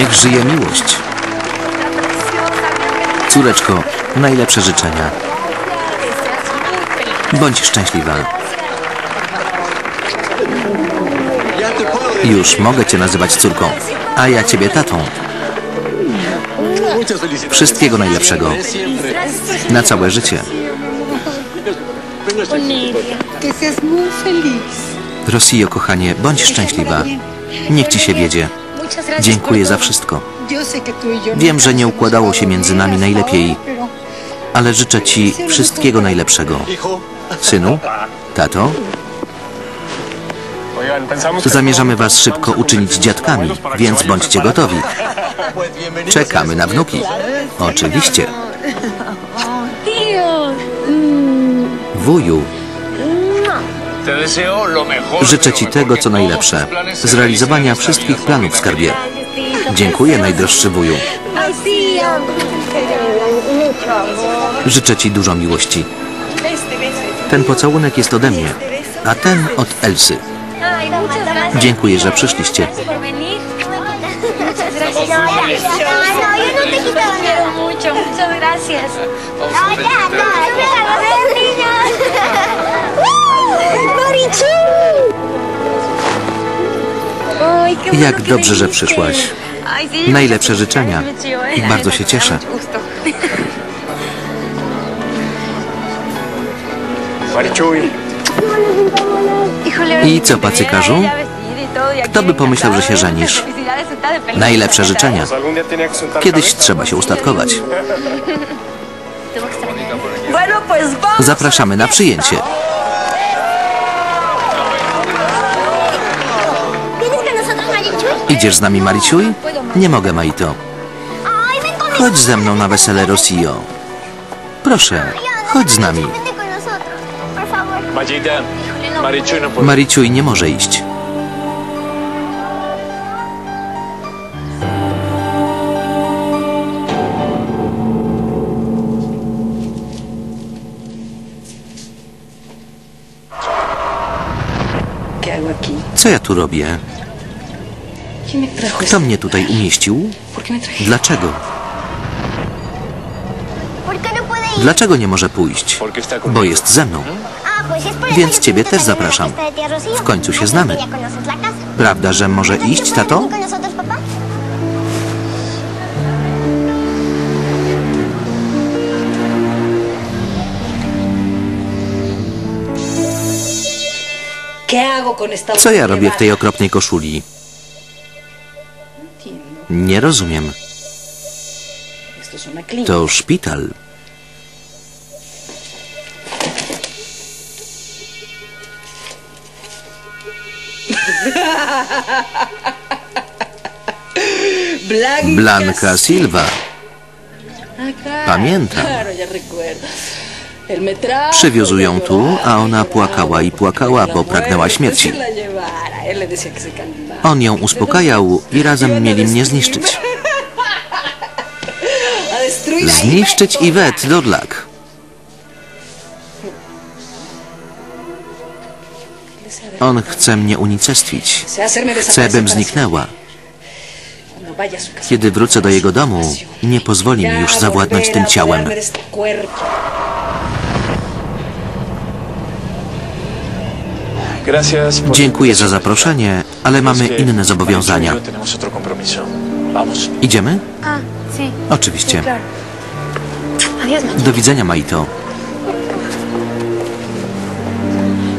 Niech żyje miłość. Córeczko, najlepsze życzenia. Bądź szczęśliwa. Już mogę cię nazywać córką, a ja ciebie tatą. Wszystkiego najlepszego. Na całe życie. Rosjo, kochanie, bądź szczęśliwa. Niech ci się wiedzie. Dziękuję za wszystko. Y yo Wiem, że nie układało się między nami najlepiej, ale życzę ci wszystkiego najlepszego. Synu, tato, zamierzamy was szybko uczynić dziadkami, więc bądźcie gotowi. Czekamy na wnuki. Oczywiście. Wuju, życzę ci tego, co najlepsze. Zrealizowania wszystkich planów, skarbie. Dziękuję, najdroższy wuju. Życzę ci dużo miłości. Ten pocałunek jest ode mnie, a ten od Elsy. Dziękuję, że przyszliście. Muchas gracias. Jak dobrze, że przyszłaś. Najlepsze życzenia. bardzo się cieszę. I co, pacykarzu? Kto by pomyślał, że się żenisz? Najlepsze życzenia. Kiedyś trzeba się ustatkować. Zapraszamy na przyjęcie. Idziesz z nami, Mariciuj? Nie mogę, Maito. Chodź ze mną na wesele Rosio. Proszę, chodź z nami. Mariciuj nie może iść. Co ja tu robię? ¿Quién me trajo Kto mnie tutaj umieścił? Dlaczego? Dlaczego nie może pójść? Bo jest ze mną. Więc ciebie też zapraszam. W końcu się znamy. Prawda, że może iść, ¿No tato? Co ja robię w tej okropnej koszuli? Nie rozumiem. To szpital. Blanca Silva. Pamiętam. Przywiózł ją tu, a ona płakała i płakała, bo pragnęła śmierci. On ją uspokajał i razem mieli mnie zniszczyć. Zniszczyć. Iwet Dodlak. On chce mnie unicestwić. Chce bym zniknęła. Kiedy wrócę do jego domu, nie pozwoli mi już zawładnąć tym ciałem. Dziękuję za zaproszenie, ale mamy inne zobowiązania. Idziemy? Ah. Oczywiście. Do widzenia, Maito.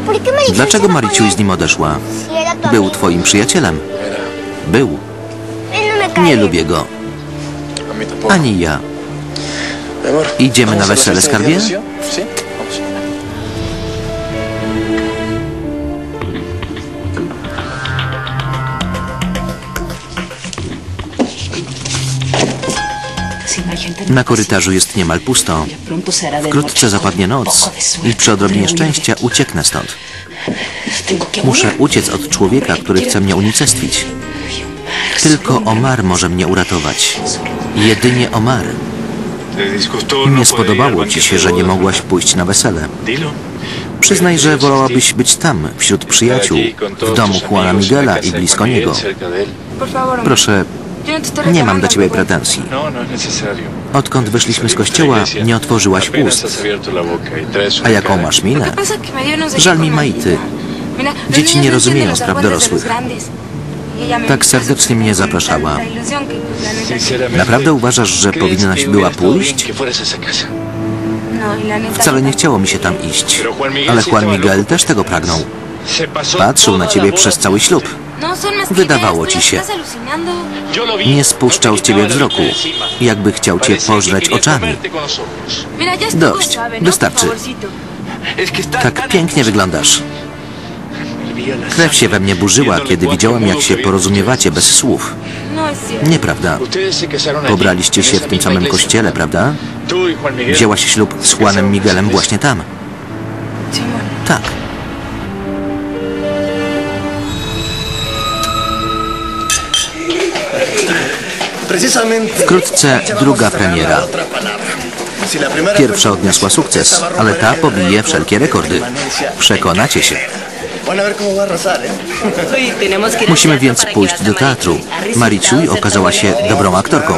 ¿Por qué Marichuy Dlaczego Mariciuj él? z nim odeszła? Był twoim przyjacielem. Był. No Nie lubię go. Ani ja. Idziemy ¿vamos na wesele, skarbie? Na korytarzu jest niemal pusto. Wkrótce zapadnie noc i przy odrobinie szczęścia ucieknę stąd. Muszę uciec od człowieka, który chce mnie unicestwić. Tylko Omar może mnie uratować. Jedynie Omar. Nie spodobało ci się, że nie mogłaś pójść na wesele. Przyznaj, że wolałabyś być tam, wśród przyjaciół, w domu Juana Miguela i blisko niego. Proszę, Nie mam do reclamando ciebie pretensji. No, no. Odkąd wyszliśmy z kościoła, nie otworzyłaś ust. A jaką masz minę? Żal mi Maity. Dzieci nie rozumieją spraw dorosłych. Tak serdecznie mnie zapraszała. Naprawdę uważasz, że ¿crees powinnaś była pójść? No, neta, Wcale nie neta, chciało mi się tam iść. Ale Juan Miguel też tego pragnął. Patrzył na ciebie przez cały ślub. No Wydawało ci się. Nie spuszczał z ciebie wzroku, jakby chciał cię pożreć oczami. Dość, ¿no? wystarczy. Tak pięknie wyglądasz. Krew się we mnie burzyła, kiedy widziałem, jak się porozumiewacie bez słów. No. Nieprawda. Pobraliście się w tym samym kościele, prawda? Y Wzięłaś ślub z Juanem Miguelem właśnie tam. Tak. Wkrótce druga premiera. Pierwsza odniosła sukces, ale ta pobije wszelkie rekordy. Przekonacie się. Musimy więc pójść do teatru. Mariciuj okazała się dobrą aktorką.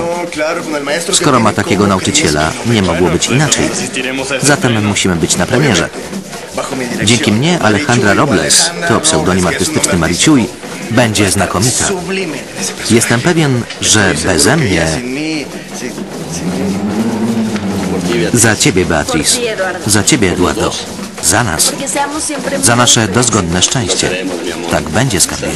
Skoro ma takiego nauczyciela, nie mogło być inaczej. Zatem musimy być na premierze. Dzięki mnie Alejandra Robles, to pseudonim artystyczny Mariciuj, będzie znakomita. Jestem pewien, że beze mnie... Za ciebie, Beatriz. Za ciebie, Eduardo. Za nas. Za nasze dozgodne szczęście. Tak będzie, skarbie.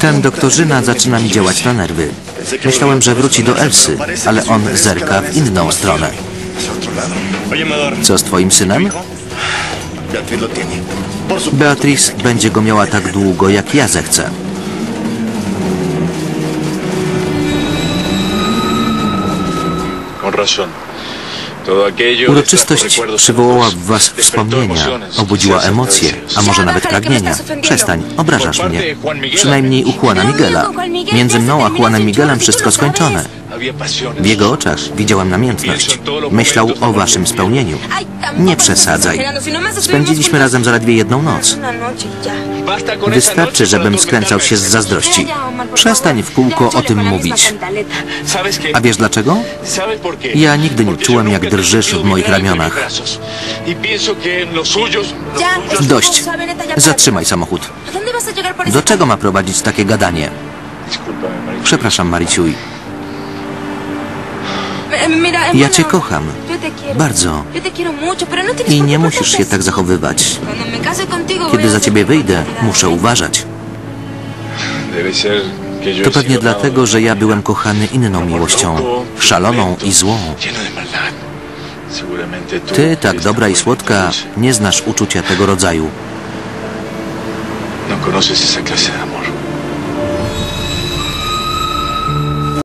Ten doktorzyna zaczyna mi działać na nerwy. Myślałem, że wróci do Elsy, ale on zerka w inną stronę. Co z twoim synem? Beatriz będzie go miała tak długo, jak ja zechcę. Uroczystość przywołała w was wspomnienia, obudziła emocje, a może nawet pragnienia. Przestań, obrażasz mnie. Przynajmniej u Juana Miguela. Między mną a Juanem Miguelem wszystko skończone. W jego oczach widziałem namiętność. Myślał o waszym spełnieniu. Nie przesadzaj. Spędziliśmy razem zaledwie jedną noc. Y Wystarczy, żebym skręcał się z zazdrości. Przestań w kółko o tym mówić. A wiesz dlaczego? Ja nigdy nie czułem, jak drżysz w moich ramionach. Y Dość. Zatrzymaj samochód. ¿A dónde vas a llegar por ese Do czego ma prowadzić takie gadanie? Przepraszam, Mariciuj. Ja cię kocham. Bardzo. No I nie musisz się tak zachowywać. Kiedy za ciebie wyjdę, muszę uważać. To pewnie dlatego, że ja byłem kochany inną miłością, szaloną i złą. Ty, tak dobra i słodka, nie znasz uczucia tego rodzaju. No conoces esa clase de amor.